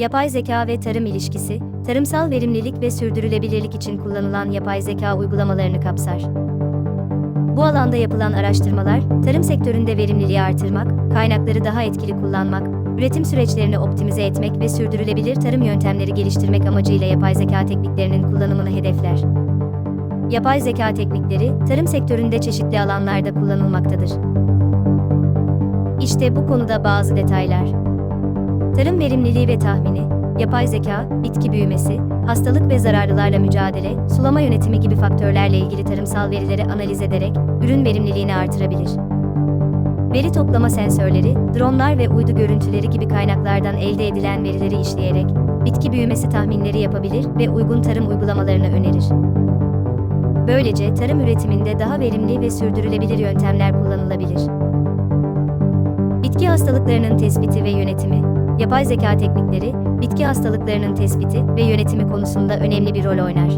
Yapay zeka ve tarım ilişkisi, tarımsal verimlilik ve sürdürülebilirlik için kullanılan yapay zeka uygulamalarını kapsar. Bu alanda yapılan araştırmalar, tarım sektöründe verimliliği artırmak, kaynakları daha etkili kullanmak, üretim süreçlerini optimize etmek ve sürdürülebilir tarım yöntemleri geliştirmek amacıyla yapay zeka tekniklerinin kullanımını hedefler. Yapay zeka teknikleri, tarım sektöründe çeşitli alanlarda kullanılmaktadır. İşte bu konuda bazı detaylar. Tarım verimliliği ve tahmini, yapay zeka, bitki büyümesi, hastalık ve zararlılarla mücadele, sulama yönetimi gibi faktörlerle ilgili tarımsal verileri analiz ederek ürün verimliliğini artırabilir. Veri toplama sensörleri, dronlar ve uydu görüntüleri gibi kaynaklardan elde edilen verileri işleyerek bitki büyümesi tahminleri yapabilir ve uygun tarım uygulamalarını önerir. Böylece tarım üretiminde daha verimli ve sürdürülebilir yöntemler kullanılabilir. Bitki hastalıklarının tespiti ve yönetimi, yapay zeka teknikleri, bitki hastalıklarının tespiti ve yönetimi konusunda önemli bir rol oynar.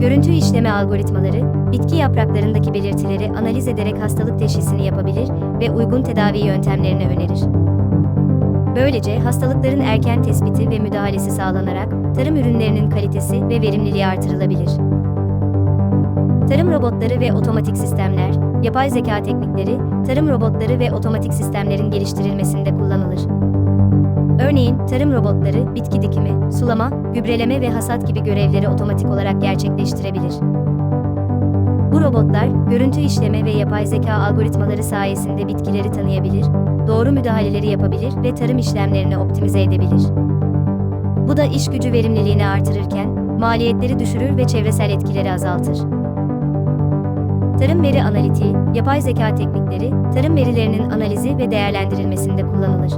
Görüntü işleme algoritmaları, bitki yapraklarındaki belirtileri analiz ederek hastalık teşhisini yapabilir ve uygun tedavi yöntemlerini önerir. Böylece hastalıkların erken tespiti ve müdahalesi sağlanarak tarım ürünlerinin kalitesi ve verimliliği artırılabilir. Tarım robotları ve otomatik sistemler, yapay zeka teknikleri, tarım robotları ve otomatik sistemlerin geliştirilmesinde kullanılır. Örneğin, tarım robotları, bitki dikimi, sulama, gübreleme ve hasat gibi görevleri otomatik olarak gerçekleştirebilir. Bu robotlar, görüntü işleme ve yapay zeka algoritmaları sayesinde bitkileri tanıyabilir, doğru müdahaleleri yapabilir ve tarım işlemlerini optimize edebilir. Bu da iş gücü verimliliğini artırırken, maliyetleri düşürür ve çevresel etkileri azaltır. Tarım veri analitiği, yapay zeka teknikleri, tarım verilerinin analizi ve değerlendirilmesinde kullanılır.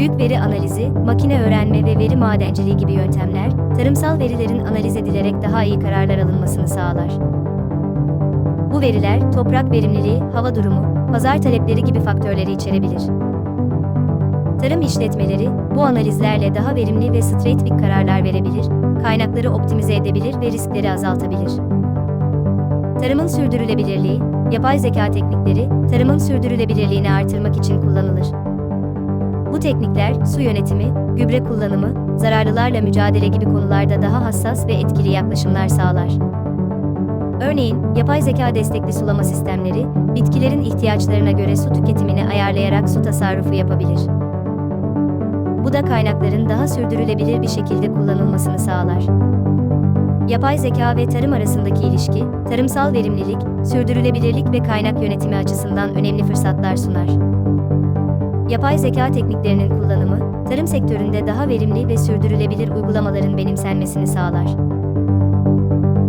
Büyük veri analizi, makine öğrenme ve veri madenciliği gibi yöntemler, tarımsal verilerin analiz edilerek daha iyi kararlar alınmasını sağlar. Bu veriler, toprak verimliliği, hava durumu, pazar talepleri gibi faktörleri içerebilir. Tarım işletmeleri, bu analizlerle daha verimli ve strateji kararlar verebilir, kaynakları optimize edebilir ve riskleri azaltabilir. Tarımın sürdürülebilirliği, yapay zeka teknikleri, tarımın sürdürülebilirliğini artırmak için kullanılır. Bu teknikler, su yönetimi, gübre kullanımı, zararlılarla mücadele gibi konularda daha hassas ve etkili yaklaşımlar sağlar. Örneğin, yapay zeka destekli sulama sistemleri, bitkilerin ihtiyaçlarına göre su tüketimini ayarlayarak su tasarrufu yapabilir. Bu da kaynakların daha sürdürülebilir bir şekilde kullanılmasını sağlar. Yapay zeka ve tarım arasındaki ilişki, tarımsal verimlilik, sürdürülebilirlik ve kaynak yönetimi açısından önemli fırsatlar sunar. Yapay zeka tekniklerinin kullanımı, tarım sektöründe daha verimli ve sürdürülebilir uygulamaların benimsenmesini sağlar.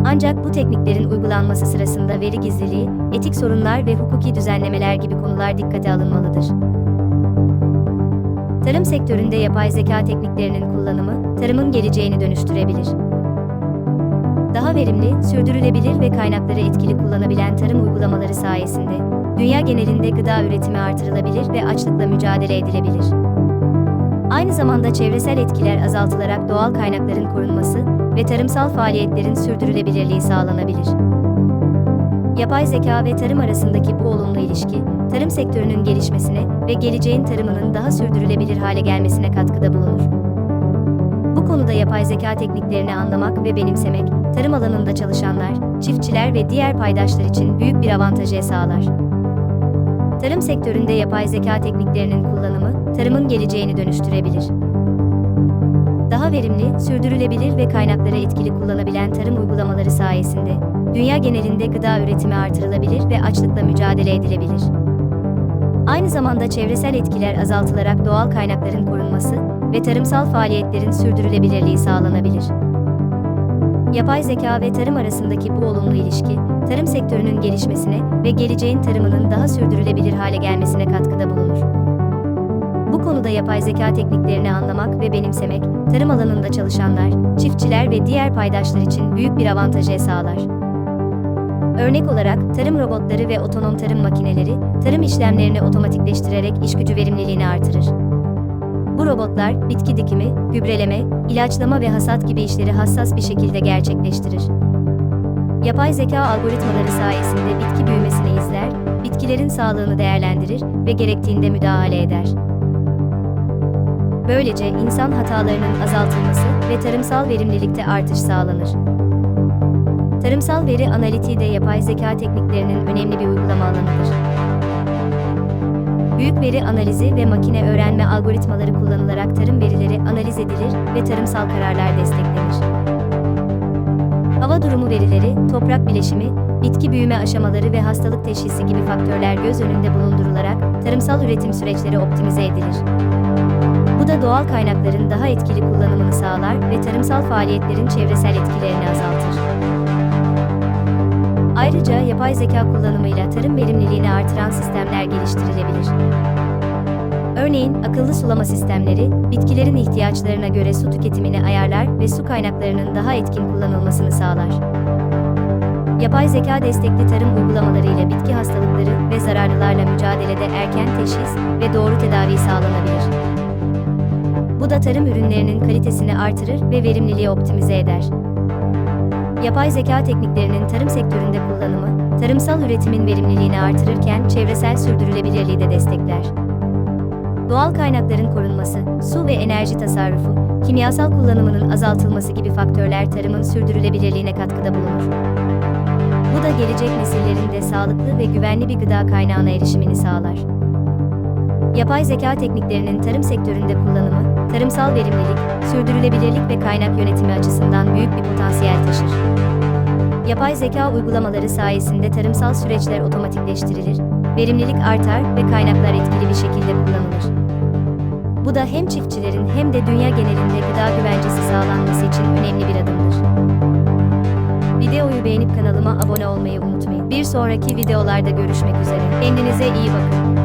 Ancak bu tekniklerin uygulanması sırasında veri gizliliği, etik sorunlar ve hukuki düzenlemeler gibi konular dikkate alınmalıdır. Tarım sektöründe yapay zeka tekniklerinin kullanımı, tarımın geleceğini dönüştürebilir. Daha verimli, sürdürülebilir ve kaynakları etkili kullanabilen tarım uygulamaları sayesinde dünya genelinde gıda üretimi artırılabilir ve açlıkla mücadele edilebilir. Aynı zamanda çevresel etkiler azaltılarak doğal kaynakların korunması ve tarımsal faaliyetlerin sürdürülebilirliği sağlanabilir. Yapay zeka ve tarım arasındaki bu olumlu ilişki, tarım sektörünün gelişmesine ve geleceğin tarımının daha sürdürülebilir hale gelmesine katkıda bulunur. Bu konuda yapay zeka tekniklerini anlamak ve benimsemek, tarım alanında çalışanlar, çiftçiler ve diğer paydaşlar için büyük bir avantajı sağlar. Tarım sektöründe yapay zeka tekniklerinin kullanımı, tarımın geleceğini dönüştürebilir. Daha verimli, sürdürülebilir ve kaynakları etkili kullanabilen tarım uygulamaları sayesinde, dünya genelinde gıda üretimi artırılabilir ve açlıkla mücadele edilebilir. Aynı zamanda çevresel etkiler azaltılarak doğal kaynakların korunması ve tarımsal faaliyetlerin sürdürülebilirliği sağlanabilir. Yapay zeka ve tarım arasındaki bu olumlu ilişki, tarım sektörünün gelişmesine ve geleceğin tarımının daha sürdürülebilir hale gelmesine katkıda bulunur. Bu konuda yapay zeka tekniklerini anlamak ve benimsemek, tarım alanında çalışanlar, çiftçiler ve diğer paydaşlar için büyük bir avantajı sağlar. Örnek olarak, tarım robotları ve otonom tarım makineleri, tarım işlemlerini otomatikleştirerek iş gücü verimliliğini artırır. Bu robotlar, bitki dikimi, gübreleme, ilaçlama ve hasat gibi işleri hassas bir şekilde gerçekleştirir. Yapay zeka algoritmaları sayesinde bitki büyümesini izler, bitkilerin sağlığını değerlendirir ve gerektiğinde müdahale eder. Böylece insan hatalarının azaltılması ve tarımsal verimlilikte artış sağlanır. Tarımsal veri analitiği de yapay zeka tekniklerinin önemli bir uygulama alanıdır. Büyük veri analizi ve makine öğrenme algoritmaları kullanılarak tarım verileri analiz edilir ve tarımsal kararlar desteklenir. Hava durumu verileri, toprak bileşimi, bitki büyüme aşamaları ve hastalık teşhisi gibi faktörler göz önünde bulundurularak tarımsal üretim süreçleri optimize edilir. Bu da doğal kaynakların daha etkili kullanımını sağlar ve tarımsal faaliyetlerin çevresel etkilerini azaltır. Ayrıca yapay zeka kullanımıyla tarım verimliliğini artıran sistemler geliştirilebilir. Örneğin akıllı sulama sistemleri, bitkilerin ihtiyaçlarına göre su tüketimini ayarlar ve su kaynaklarının daha etkin kullanılmasını sağlar. Yapay zeka destekli tarım uygulamalarıyla bitki hastalıkları ve zararlılarla mücadelede erken teşhis ve doğru tedavi sağlanabilir. Bu da tarım ürünlerinin kalitesini artırır ve verimliliği optimize eder. Yapay zeka tekniklerinin tarım sektöründe kullanımı, tarımsal üretimin verimliliğini artırırken çevresel sürdürülebilirliği de destekler. Doğal kaynakların korunması, su ve enerji tasarrufu, kimyasal kullanımının azaltılması gibi faktörler tarımın sürdürülebilirliğine katkıda bulunur. Bu da gelecek nesillerin de sağlıklı ve güvenli bir gıda kaynağına erişimini sağlar. Yapay zeka tekniklerinin tarım sektöründe kullanımı, tarımsal verimlilik, sürdürülebilirlik ve kaynak yönetimi açısından büyük bir potansiyel taşır. Yapay zeka uygulamaları sayesinde tarımsal süreçler otomatikleştirilir, verimlilik artar ve kaynaklar etkili bir şekilde kullanılır. Bu da hem çiftçilerin hem de dünya genelinde gıda güvencesi sağlanması için önemli bir adımdır. Videoyu beğenip kanalıma abone olmayı unutmayın. Bir sonraki videolarda görüşmek üzere. Kendinize iyi bakın.